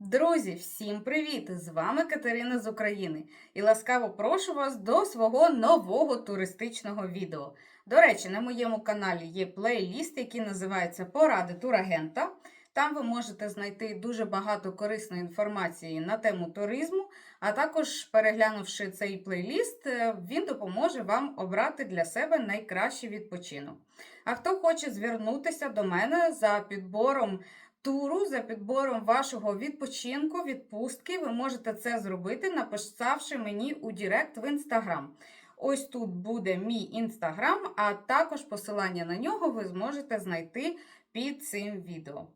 Друзі, всім привіт! З вами Катерина з України і ласкаво прошу вас до свого нового туристичного відео. До речі, на моєму каналі є плейліст, який називається Поради турагента. Там ви можете знайти дуже багато корисної інформації на тему туризму, а також, переглянувши цей плейліст, е, він допоможе вам обрати для себе найкращий відпочинок. А хто хоче звернутися до мене за підбором туру за підбором вашого відпочинку, відпустки. Ви можете це зробити, написавши мені у Директ в інстаграм. Ось тут буде мій інстаграм, а також посилання на нього ви зможете знайти під цим відео.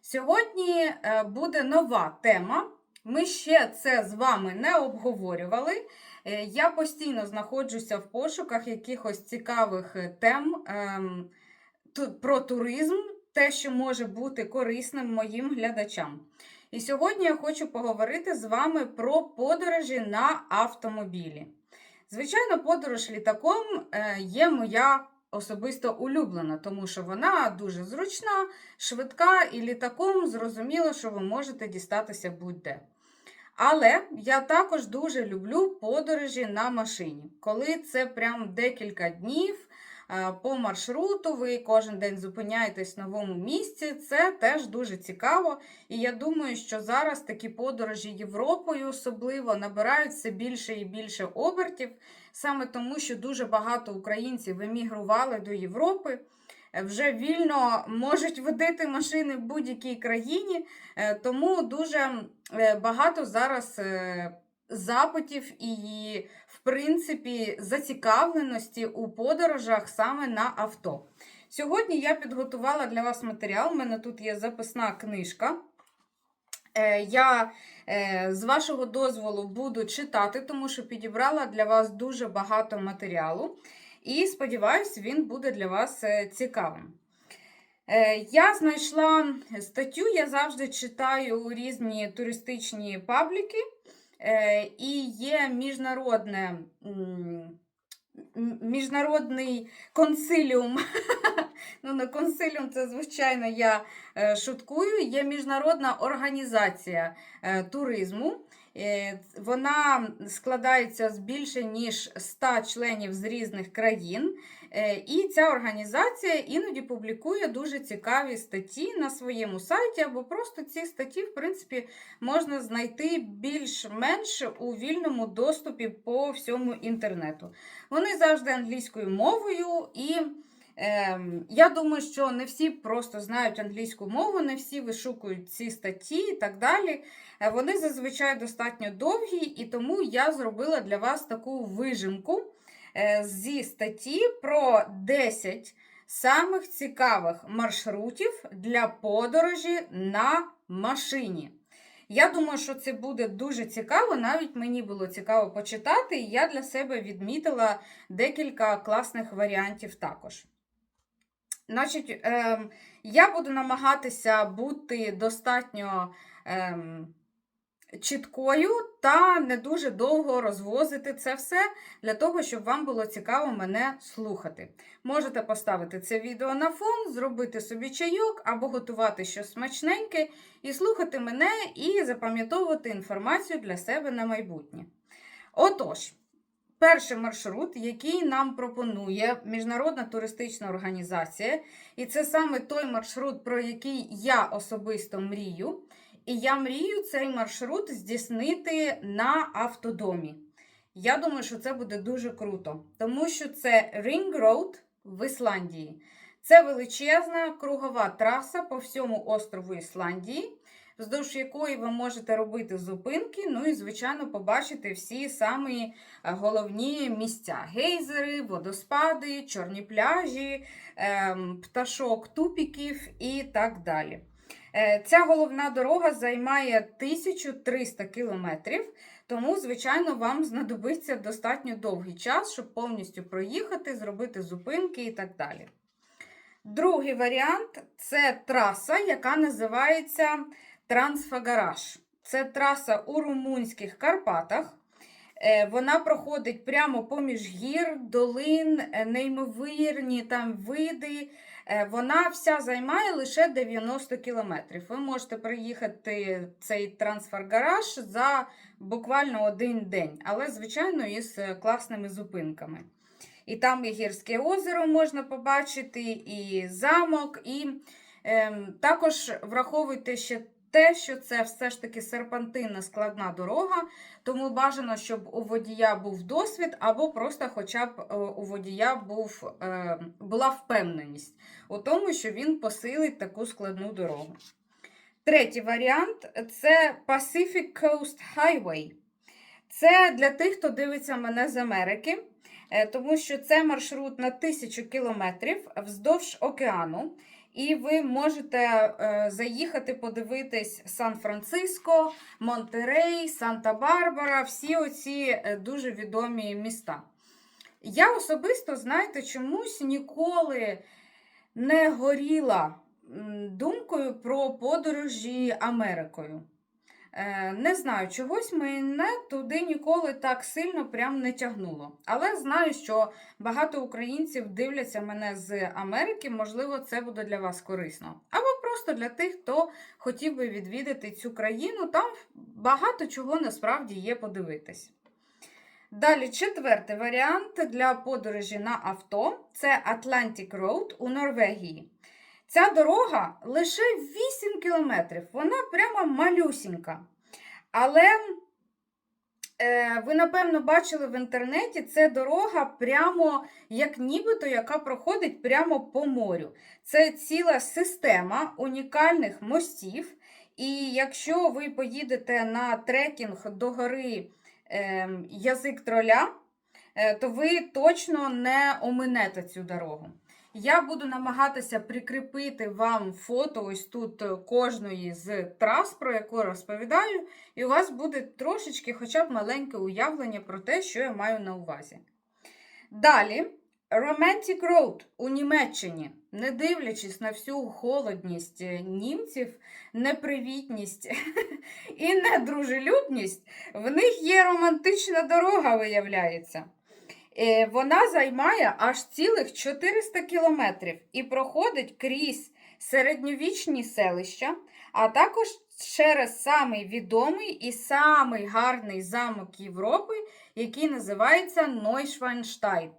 Сьогодні е, буде нова тема. Ми ще це з вами не обговорювали. Е, Я постійно знаходжуся в пошуках якихось цікавих е, тем ем, про туризм, те, що може бути корисним моїм глядачам. І сьогодні я хочу поговорити з вами про подорожі на автомобілі. Звичайно, подорож літаком е, є моя особисто улюблена, тому що вона дуже зручна, швидка, і літаком зрозуміло, що ви можете дістатися будь-де. Але я також дуже люблю подорожі на машині, коли це прям декілька днів по маршруту, ви кожен день зупиняєтесь в новому місці. Це теж дуже цікаво. І я думаю, що зараз такі подорожі Європою особливо набирають все більше і більше обертів, саме тому, що дуже багато українців емігрували до Європи. е, Вже вільно можуть водити машини в будь-якій країні, е, тому дуже е, багато зараз е, запитів і, в принципі, зацікавленості у подорожах саме на авто. Сьогодні я підготувала для вас матеріал. У мене тут є записна книжка. Е, Я е, з вашого дозволу буду читати, тому що підібрала для вас дуже багато матеріалу. І сподіваюсь, він буде для вас е, цікавим. Я знайшла статтю, я завжди читаю різні туристичні пабліки, і є міжнародне, м, м- міжнародний консиліум. Ну, не консиліум це, звичайно, я е, шуткую. Є міжнародна організація е, туризму. Е, Вона складається з більше ніж 100 членів з різних країн. Е, І ця організація іноді публікує дуже цікаві статті на своєму сайті, або просто ці статті, в принципі, можна знайти більш-менш у вільному доступі по всьому інтернету. Вони завжди англійською мовою, і я думаю, що не всі просто знають англійську мову, не всі вишукують ці статті і так далі. Е, Вони зазвичай достатньо довгі, і тому я зробила для вас таку вижимку е, зі статті про 10 самих цікавих маршрутів для подорожі на машині. Я думаю, що це буде дуже цікаво. Навіть мені було цікаво почитати, і я для себе відмітила декілька класних варіантів також. Значить, ем, я буду намагатися бути достатньо ем, чіткою та не дуже довго розвозити це все для того, щоб вам було цікаво мене слухати. Можете поставити це відео на фон, зробити собі чайок або готувати щось смачненьке і слухати мене і запам'ятовувати інформацію для себе на майбутнє. Отож, перший маршрут, який нам пропонує Міжнародна туристична організація, і це саме той маршрут, про який я особисто мрію. І я мрію цей маршрут здійснити на автодомі. Я думаю, що це буде дуже круто, тому що це Ring Road в Ісландії. Це величезна кругова траса по всьому острову Ісландії, вздовж якої ви можете робити зупинки, ну і, звичайно, побачити всі самі е, головні місця: гейзери, водоспади, чорні пляжі, ем, пташок, тупіків і так далі. Е, Ця головна дорога займає 1300 кілометрів, тому, звичайно, вам знадобиться достатньо довгий час, щоб повністю проїхати, зробити зупинки і так далі. Другий варіант це траса, яка називається Трансфагараж. Це траса у Румунських Карпатах. Е, Вона проходить прямо поміж гір, долин, е, неймовірні там види. Е, Вона вся займає лише 90 кілометрів. Ви можете приїхати цей трансфер-гараж за буквально один день, але, звичайно, із е, класними зупинками. І там і гірське озеро можна побачити, і замок, і ем, також враховуйте ще те, що це все ж таки серпантинна складна дорога, тому бажано, щоб у водія був досвід, або просто хоча б е, у водія був, е, була впевненість у тому, що він посилить таку складну дорогу. Третій варіант це Pacific Coast Highway. Це для тих, хто дивиться мене з Америки, е, тому що це маршрут на тисячу кілометрів вздовж океану. І ви можете е, заїхати подивитись Сан-Франциско, Монтерей, Санта-Барбара, всі оці е, дуже відомі міста. Я особисто, знаєте, чомусь ніколи не горіла думкою про подорожі Америкою. Е, Не знаю, чогось мене туди ніколи так сильно прям не тягнуло. Але знаю, що багато українців дивляться мене з Америки, можливо, це буде для вас корисно. Або просто для тих, хто хотів би відвідати цю країну, там багато чого насправді є подивитись. Далі, четвертий варіант для подорожі на авто це Atlantic Road у Норвегії. Ця дорога лише 8 кілометрів, вона прямо малюсінька. Але е, ви, напевно, бачили в інтернеті, це дорога прямо як нібито, яка проходить прямо по морю. Це ціла система унікальних мостів. І якщо ви поїдете на трекінг до гори е, язик троля, е, то ви точно не оминете цю дорогу. Я буду намагатися прикріпити вам фото ось тут е, кожної з трас, про яку розповідаю, і у вас буде трошечки хоча б маленьке уявлення про те, що я маю на увазі. Далі, Romantic Road у Німеччині, не дивлячись на всю холодність е, німців, непривітність і недружелюбність, в них є романтична дорога, виявляється. Е, Вона займає аж цілих 400 кілометрів і проходить крізь середньовічні селища, а також через самий відомий і самий гарний замок Європи, який називається Нойшвайнштайн.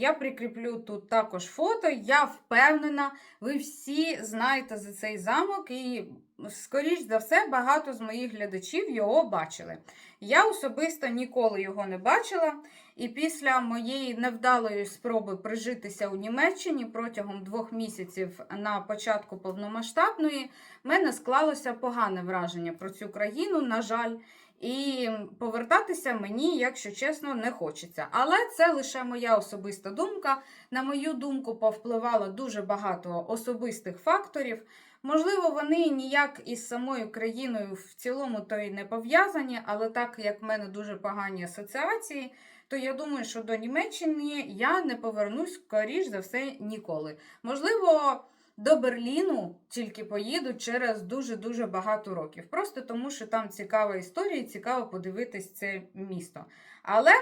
Я прикріплю тут також фото. Я впевнена, ви всі знаєте за цей замок, і, скоріш за все, багато з моїх глядачів його бачили. Я особисто ніколи його не бачила. І після моєї невдалої спроби прижитися у Німеччині протягом двох місяців на початку повномасштабної, в мене склалося погане враження про цю країну, на жаль. І повертатися мені, якщо чесно, не хочеться. Але це лише моя особиста думка. На мою думку, повпливало дуже багато особистих факторів. Можливо, вони ніяк із самою країною в цілому то й не пов'язані, але так як в мене дуже погані асоціації, то я думаю, що до Німеччини я не повернусь, скоріш за все, ніколи. Можливо, до Берліну тільки поїду через дуже-дуже багато років. Просто тому, що там цікава історія і цікаво подивитись це місто. Але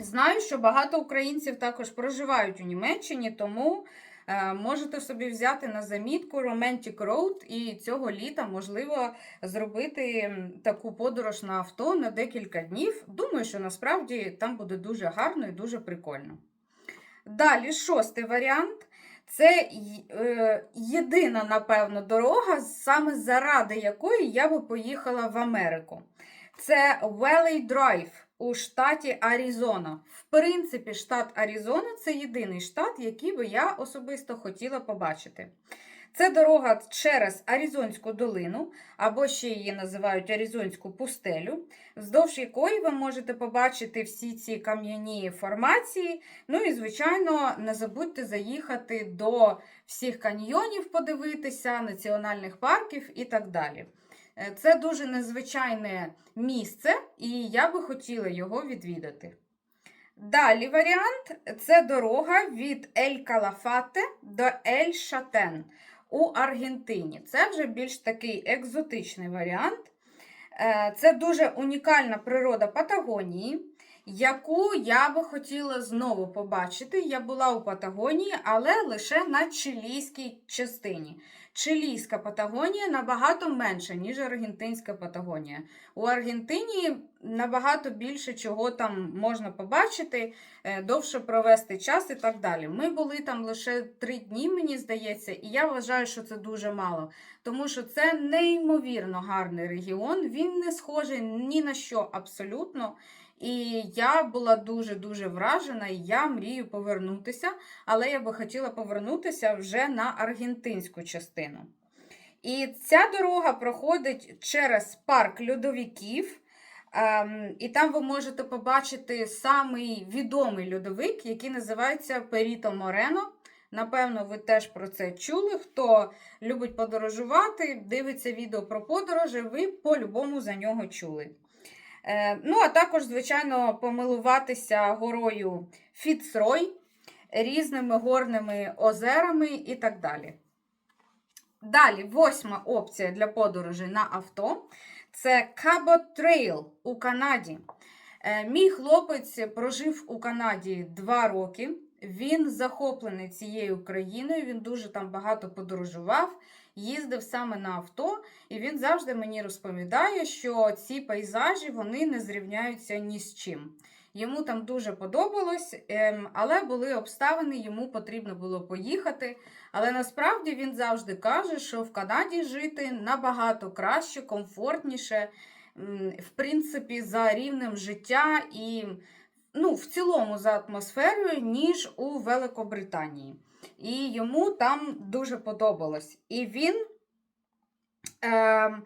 знаю, що багато українців також проживають у Німеччині, тому е, можете собі взяти на замітку Romantic Road і цього літа, можливо, зробити таку подорож на авто на декілька днів. Думаю, що насправді там буде дуже гарно і дуже прикольно. Далі, шостий варіант. Це е, єдина, напевно, дорога, саме заради якої я би поїхала в Америку. Це Valley Drive у штаті Аризона. В принципі, штат Аризона це єдиний штат, який би я особисто хотіла побачити. Це дорога через Аризонську долину, або ще її називають Аризонську пустелю, вздовж якої ви можете побачити всі ці кам'яні формації. Ну і, звичайно, не забудьте заїхати до всіх каньйонів, подивитися, національних парків і так далі. Е, Це дуже незвичайне місце, і я би хотіла його відвідати. Далі варіант це дорога від Ель Калафате до Ель Шатен у Аргентині. Це вже більш такий екзотичний варіант. Е, Це дуже унікальна природа Патагонії, яку я би хотіла знову побачити. Я була у Патагонії, але лише на чилійській частині. Чилійська Патагонія набагато менша, ніж Аргентинська Патагонія. У Аргентині набагато більше чого там можна побачити, е, довше провести час і так далі. Ми були там лише три дні, мені здається, і я вважаю, що це дуже мало, тому що це неймовірно гарний регіон. Він не схожий ні на що абсолютно. І я була дуже-дуже вражена, і я мрію повернутися, але я би хотіла повернутися вже на аргентинську частину. І ця дорога проходить через парк льодовиків. Ем, і там ви можете побачити самий відомий льодовик, який називається Періто Морено. Напевно, ви теж про це чули. Хто любить подорожувати, дивиться відео про подорожі, ви по-любому за нього чули. Е, ну, а також, звичайно, помилуватися горою Фіцрой, різними горними озерами і так далі. Далі, восьма опція для подорожі на авто це Cabot Trail у Канаді. Е, Мій хлопець прожив у Канаді два роки. Він захоплений цією країною, він дуже там багато подорожував, їздив саме на авто, і він завжди мені розповідає, що ці пейзажі вони не зрівняються ні з чим. Йому там дуже подобалось, ем, але були обставини, йому потрібно було поїхати. Але насправді він завжди каже, що в Канаді жити набагато краще, комфортніше, в принципі, за рівнем життя і ну, в цілому за атмосферою, ніж у Великобританії. І йому там дуже подобалось. І він е,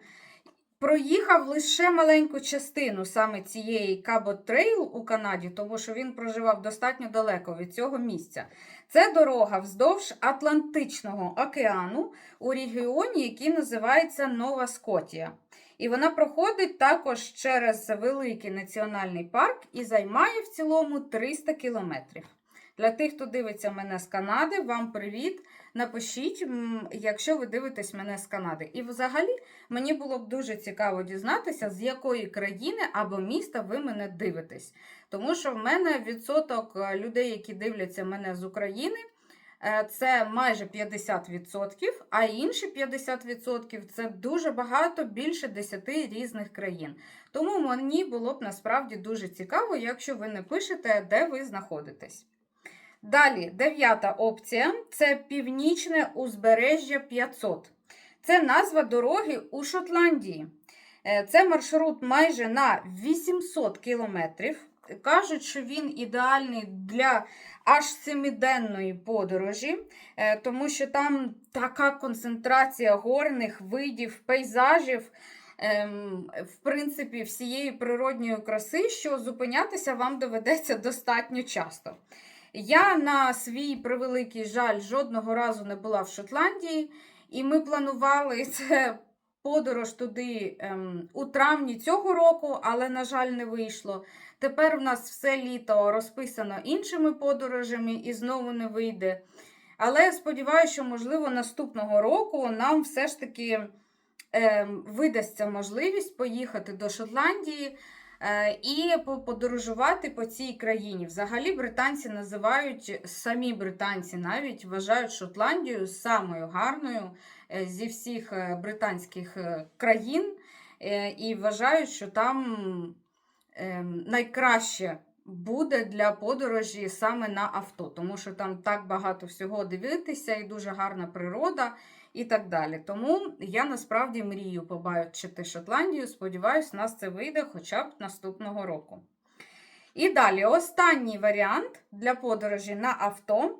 проїхав лише маленьку частину саме цієї Cabot Trail у Канаді, тому що він проживав достатньо далеко від цього місця. Це дорога вздовж Атлантичного океану у регіоні, який називається Нова Скотія. І вона проходить також через великий національний парк і займає в цілому 300 кілометрів. Для тих, хто дивиться мене з Канади, вам привіт. Напишіть, якщо ви дивитесь мене з Канади. І взагалі мені було б дуже цікаво дізнатися, з якої країни або міста ви мене дивитесь. Тому що в мене відсоток е, людей, які дивляться мене з України, е, це майже 50%, а інші 50% це дуже багато, більше 10 різних країн. Тому мені було б насправді дуже цікаво, якщо ви не пишете, де ви знаходитесь. Далі, дев'ята опція це північне узбережжя 500. Це назва дороги у Шотландії. Е, Це маршрут майже на 800 кілометрів. Кажуть, що він ідеальний для аж семиденної подорожі, е, тому що там така концентрація горних видів, пейзажів, ем, в принципі, всієї природньої краси, що зупинятися вам доведеться достатньо часто. Я на свій превеликий жаль жодного разу не була в Шотландії, і ми планували це подорож туди ем, у травні цього року, але, на жаль, не вийшло. Тепер у нас все літо розписано іншими подорожами і знову не вийде. Але сподіваюся, що, можливо, наступного року нам все ж таки ем, видасться можливість поїхати до Шотландії. Е, і подорожувати по цій країні. Взагалі британці називають, самі британці навіть вважають Шотландію самою гарною е, зі всіх е, британських країн і вважають, що там найкраще буде для подорожі саме на авто, тому що там так багато всього дивитися і дуже гарна природа і так далі. Тому я насправді мрію побачити Шотландію. Сподіваюсь, у нас це вийде хоча б наступного року. І далі, останній варіант для подорожі на авто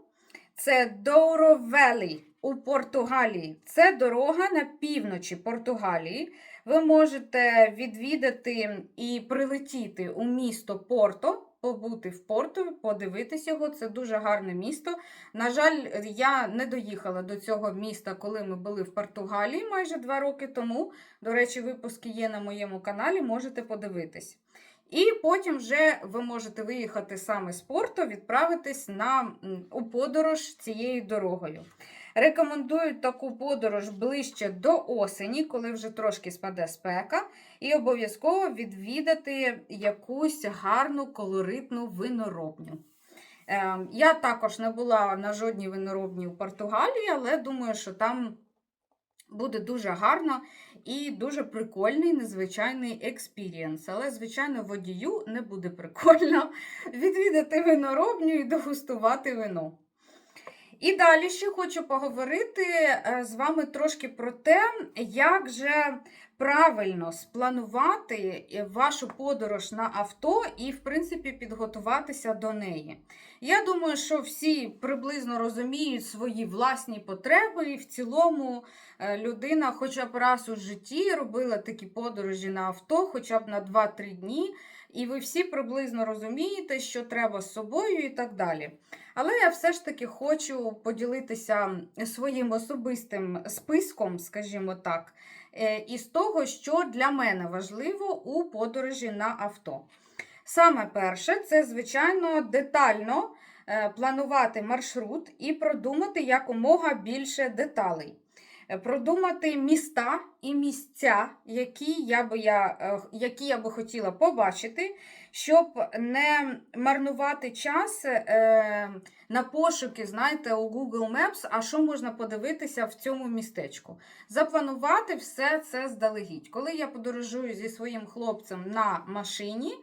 це Valley у Португалії. Це дорога на півночі Португалії. Ви можете відвідати і прилетіти у місто Порто, побути в Порто, подивитись його. Це дуже гарне місто. На жаль, я не доїхала до цього міста, коли ми були в Португалії майже два роки тому. До речі, випуски є на моєму каналі, можете подивитись. І потім вже ви можете виїхати саме з Порто, відправитись на, у подорож цією дорогою. Рекомендую таку подорож ближче до осені, коли вже трошки спаде спека, і обов'язково відвідати якусь гарну колоритну виноробню. Ем, Я також не була на жодній виноробні у Португалії, але думаю, що там буде дуже гарно і дуже прикольний, незвичайний експірієнс. Але, звичайно, водію не буде прикольно відвідати виноробню і дегустувати вино. І далі ще хочу поговорити е, з вами трошки про те, як же правильно спланувати е, вашу подорож на авто і, в принципі, підготуватися до неї. Я думаю, що всі приблизно розуміють свої власні потреби, і в цілому е, людина хоча б раз у житті робила такі подорожі на авто, хоча б на 2-3 дні. І ви всі приблизно розумієте, що треба з собою і так далі. Але я все ж таки хочу поділитися своїм особистим списком, скажімо так, е, із того, що для мене важливо у подорожі на авто. Саме перше, це, звичайно, детально е, планувати маршрут і продумати якомога більше деталей. Е, Продумати міста і місця, які я би, я, е, які я би хотіла побачити, щоб не марнувати час е, на пошуки, знаєте, у Google Maps, а що можна подивитися в цьому містечку. Запланувати все це здалегідь. Коли я подорожую зі своїм хлопцем на машині,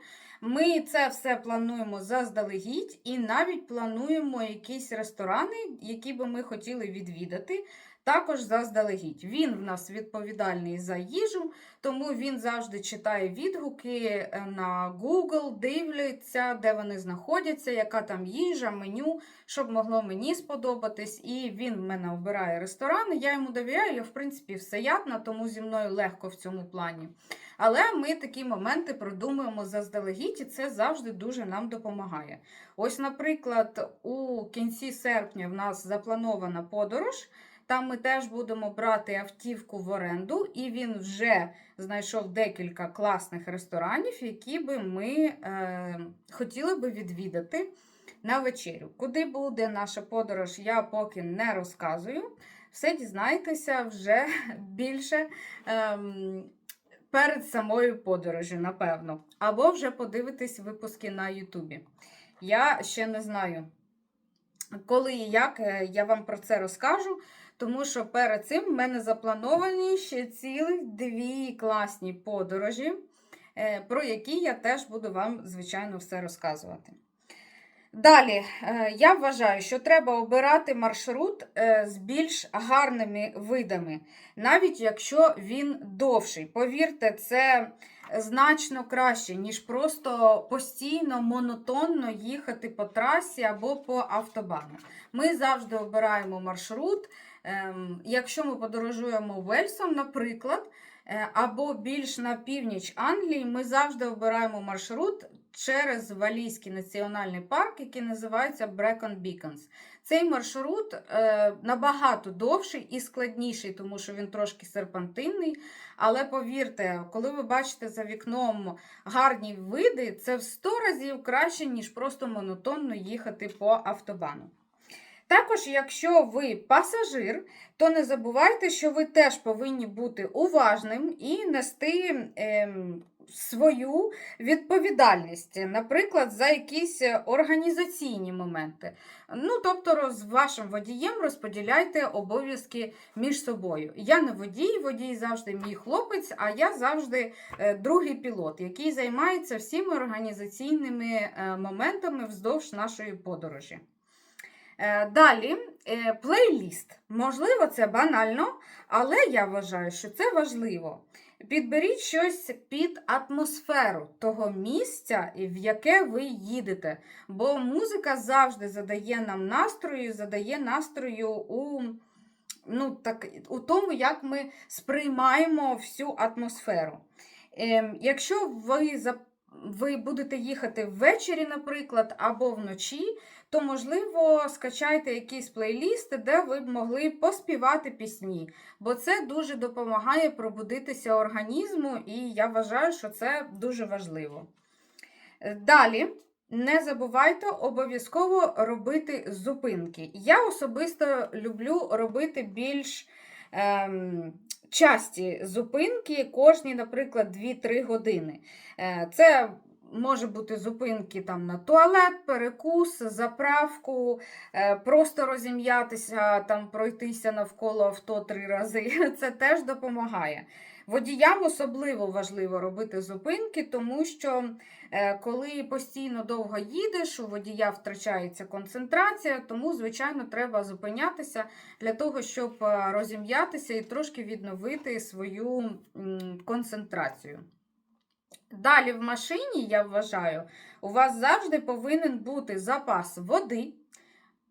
ми це все плануємо заздалегідь і навіть плануємо якісь ресторани, які би ми хотіли відвідати. Також заздалегідь. Він в нас відповідальний за їжу, тому він завжди читає відгуки е, на Google, дивляться, де вони знаходяться, яка там їжа, меню, щоб могло мені сподобатись. І він в мене обирає ресторани. Я йому довіряю, я, в принципі, всеядна, тому зі мною легко в цьому плані. Але ми такі моменти продумуємо заздалегідь, і це завжди дуже нам допомагає. Ось, наприклад, у кінці серпня в нас запланована подорож. Там ми теж будемо брати автівку в оренду, і він вже знайшов декілька класних ресторанів, які би ми е, хотіли би відвідати на вечерю. Куди буде наша подорож, я поки не розказую. Все дізнаєтеся вже більше ем, перед самою подорожю, напевно. Або вже подивитесь випуски на Ютубі. Я ще не знаю, коли і як е, я вам про це розкажу. Тому що перед цим в мене заплановані ще цілих дві класні подорожі, е, про які я теж буду вам, звичайно, все розказувати. Далі, е, я вважаю, що треба обирати маршрут е, з більш гарними видами, навіть якщо він довший. Повірте, це значно краще, ніж просто постійно, монотонно їхати по трасі або по автобану. Ми завжди обираємо маршрут. Ем, Якщо ми подорожуємо Вельсом, наприклад, е, або більш на північ Англії, ми завжди обираємо маршрут через Валійський національний парк, який називається Brecon Beacons. Цей маршрут е, набагато довший і складніший, тому що він трошки серпантинний. Але повірте, коли ви бачите за вікном гарні види, це в 100 разів краще, ніж просто монотонно їхати по автобану. Також, якщо ви пасажир, то не забувайте, що ви теж повинні бути уважним і нести ем, свою відповідальність, наприклад, за якісь організаційні моменти. Ну, тобто, з вашим водієм розподіляйте обов'язки між собою. Я не водій, водій завжди мій хлопець, а я завжди е, другий пілот, який займається всіми організаційними е, моментами вздовж нашої подорожі. Е, Далі е, плейліст. Можливо, це банально, але я вважаю, що це важливо. Підберіть щось під атмосферу того місця, в яке ви їдете. Бо музика завжди задає нам настрою, задає настрою у, ну, так, у тому, як ми сприймаємо всю атмосферу. Ем, якщо ви, ви будете їхати ввечері, наприклад, або вночі, то, можливо, скачайте якийсь плейліст, де ви б могли поспівати пісні, бо це дуже допомагає пробудитися організму, і я вважаю, що це дуже важливо. Далі, Не забувайте обов'язково робити зупинки. Я особисто люблю робити більш часті зупинки, кожні, наприклад, 2-3 години. Е, це може бути зупинки там на туалет, перекус, заправку, е, просто розім'ятися, там пройтися навколо авто три рази. Це теж допомагає. Водіям особливо важливо робити зупинки, тому що коли постійно довго їдеш, у водія втрачається концентрація, тому, звичайно, треба зупинятися для того, щоб е, розім'ятися і трошки відновити свою концентрацію. Далі в машині, я вважаю, у вас завжди повинен бути запас води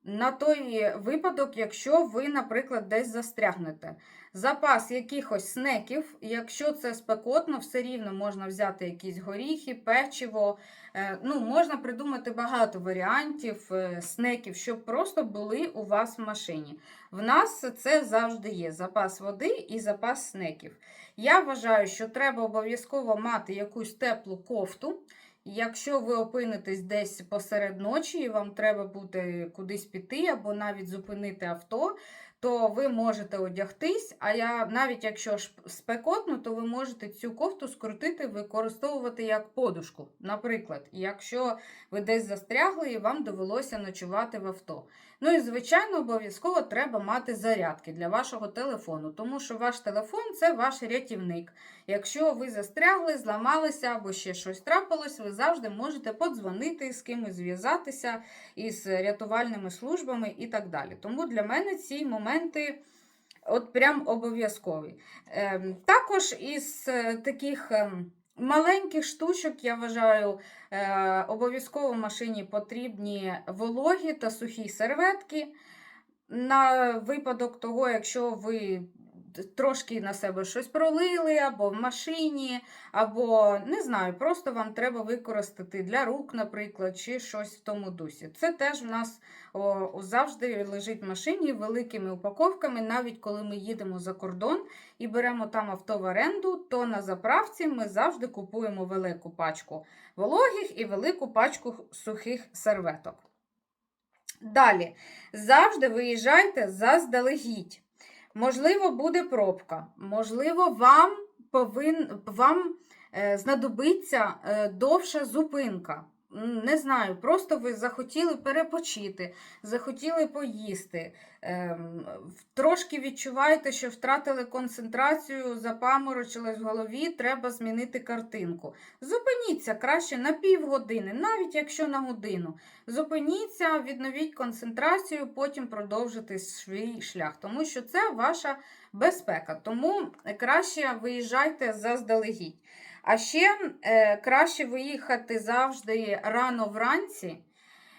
на той випадок, якщо ви, наприклад, десь застрягнете. Запас якихось снеків, якщо це спекотно, все рівно можна взяти якісь горіхи, печиво. Е, Ну, можна придумати багато варіантів е, снеків, щоб просто були у вас в машині. В нас це завжди є: запас води і запас снеків. Я вважаю, що треба обов'язково мати якусь теплу кофту. Якщо ви опинитесь десь посеред ночі і вам треба буде кудись піти або навіть зупинити авто, то ви можете одягтись. А я навіть якщо спекотно, то ви можете цю кофту скрутити, використовувати як подушку. Наприклад, якщо ви десь застрягли і вам довелося ночувати в авто. Ну і, звичайно, обов'язково треба мати зарядки для вашого телефону, тому що ваш телефон це ваш рятівник. Якщо ви застрягли, зламалися або ще щось трапилось, ви завжди можете подзвонити з кимось зв'язатися із рятувальними службами і так далі. Тому для мене ці моменти от прям обов'язкові. Ем, також із е, таких. ем, Маленьких штучок, я вважаю, е, обов'язково в машині потрібні вологі та сухі серветки. На випадок того, якщо ви трошки на себе щось пролили, або в машині, або не знаю, просто вам треба використати для рук, наприклад, чи щось в тому дусі. Це теж в нас о, завжди лежить в машині великими упаковками, навіть коли ми їдемо за кордон і беремо там авто в оренду, то на заправці ми завжди купуємо велику пачку вологих і велику пачку сухих серветок. Далі, завжди виїжджайте заздалегідь. Можливо, буде пробка, можливо, вам повин, вам е, знадобиться е, довша зупинка. Не знаю, просто ви захотіли перепочити, захотіли поїсти, ем, трошки відчуваєте, що втратили концентрацію, запаморочились в голові, треба змінити картинку. Зупиніться краще на півгодини, навіть якщо на годину. Зупиніться, відновіть концентрацію, потім продовжити свій шлях, тому що це ваша безпека. Тому краще виїжджайте заздалегідь. А ще е, краще виїхати завжди рано вранці,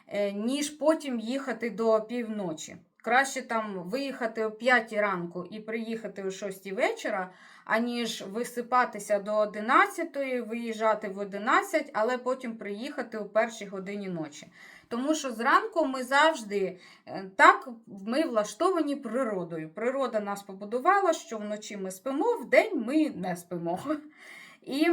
е, ніж потім їхати до півночі. Краще там виїхати о 5 ранку і приїхати о 6 вечора, аніж висипатися до 11, виїжджати в 11, але потім приїхати о першій годині ночі. Тому що зранку ми завжди е, так ми влаштовані природою. Природа нас побудувала, що вночі ми спимо, вдень ми не спимо. І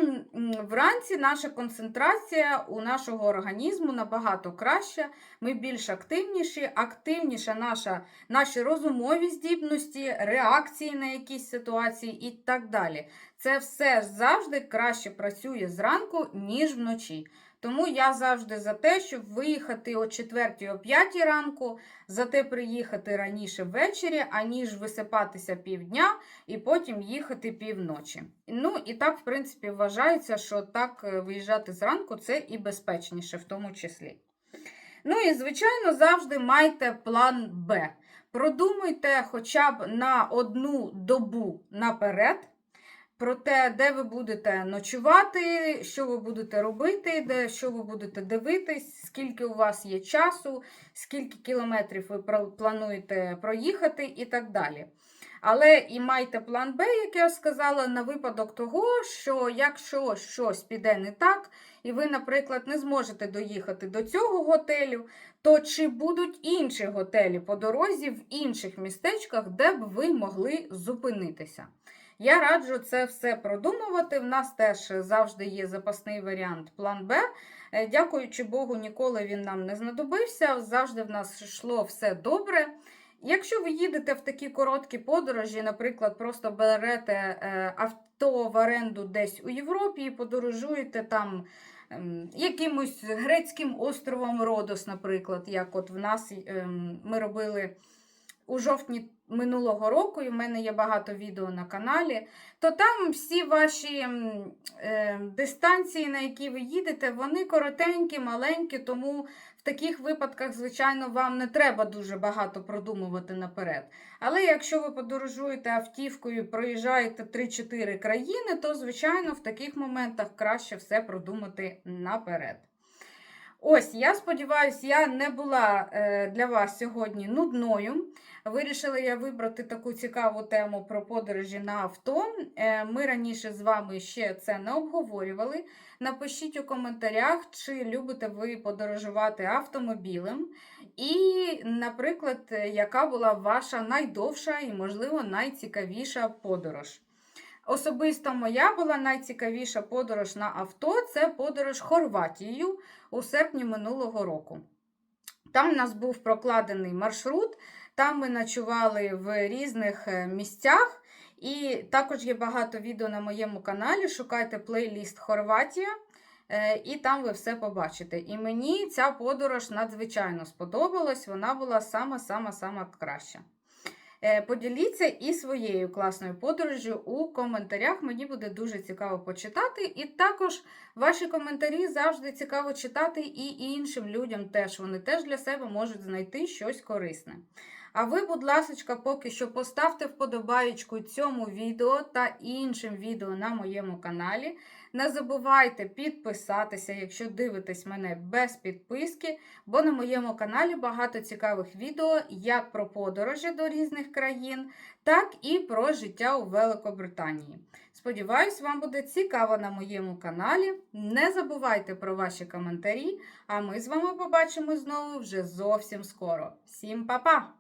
вранці наша концентрація у нашого організму набагато краща, ми більш активніші, активніша наша, наші розумові здібності, реакції на якісь ситуації і так далі. Це все завжди краще працює зранку, ніж вночі. Тому я завжди за те, щоб виїхати о 4 о 5 ранку, зате приїхати раніше ввечері, аніж висипатися півдня і потім їхати півночі. Ну і так, в принципі, вважається, що так е, виїжджати зранку це і безпечніше в тому числі. Ну і, звичайно, завжди майте план Б. Продумуйте хоча б на одну добу наперед. Про те, де ви будете ночувати, що ви будете робити, де, що ви будете дивитись, скільки у вас є часу, скільки кілометрів ви плануєте проїхати і так далі. Але і майте план Б, як я сказала, на випадок того, що якщо щось піде не так, і ви, наприклад, не зможете доїхати до цього готелю, то чи будуть інші готелі по дорозі в інших містечках, де б ви могли зупинитися? Я раджу це все продумувати. В нас теж завжди є запасний варіант план Б. Е, Дякуючи Богу, ніколи він нам не знадобився. Завжди в нас йшло все добре. Якщо ви їдете в такі короткі подорожі, наприклад, просто берете е, авто в оренду десь у Європі і подорожуєте там ем, якимось грецьким островом Родос, наприклад, як от в нас ем, ми робили у жовтні минулого року, і в мене є багато відео на каналі, то там всі ваші е, дистанції, на які ви їдете, вони коротенькі, маленькі, тому в таких випадках, звичайно, вам не треба дуже багато продумувати наперед. Але якщо ви подорожуєте автівкою, проїжджаєте 3-4 країни, то, звичайно, в таких моментах краще все продумати наперед. Ось, я сподіваюся, я не була е, для вас сьогодні нудною. Вирішила я вибрати таку цікаву тему про подорожі на авто. Е, Ми раніше з вами ще це не обговорювали. Напишіть у коментарях, чи любите ви подорожувати автомобілем. І, наприклад, е, яка була ваша найдовша і, можливо, найцікавіша подорож. Особисто моя була найцікавіша подорож на авто це подорож Хорватією у серпні минулого року. Там у нас був прокладений маршрут, там ми ночували в різних е, місцях. І також є багато відео на моєму каналі. Шукайте плейліст Хорватія, е, і там ви все побачите. І мені ця подорож надзвичайно сподобалась. Вона була сама-сама-сама краща. Е, Поділіться і своєю класною подорожжю у коментарях. Мені буде дуже цікаво почитати. І також ваші коментарі завжди цікаво читати і іншим людям теж. Вони теж для себе можуть знайти щось корисне. А ви, будь ласка, поки що поставте вподобаєчку цьому відео та іншим відео на моєму каналі. Не забувайте підписатися, якщо дивитесь мене без підписки, бо на моєму каналі багато цікавих відео як про подорожі до різних країн, так і про життя у Великобританії. Сподіваюсь, вам буде цікаво на моєму каналі. Не забувайте про ваші коментарі, а ми з вами побачимо знову вже зовсім скоро. Всім па-па!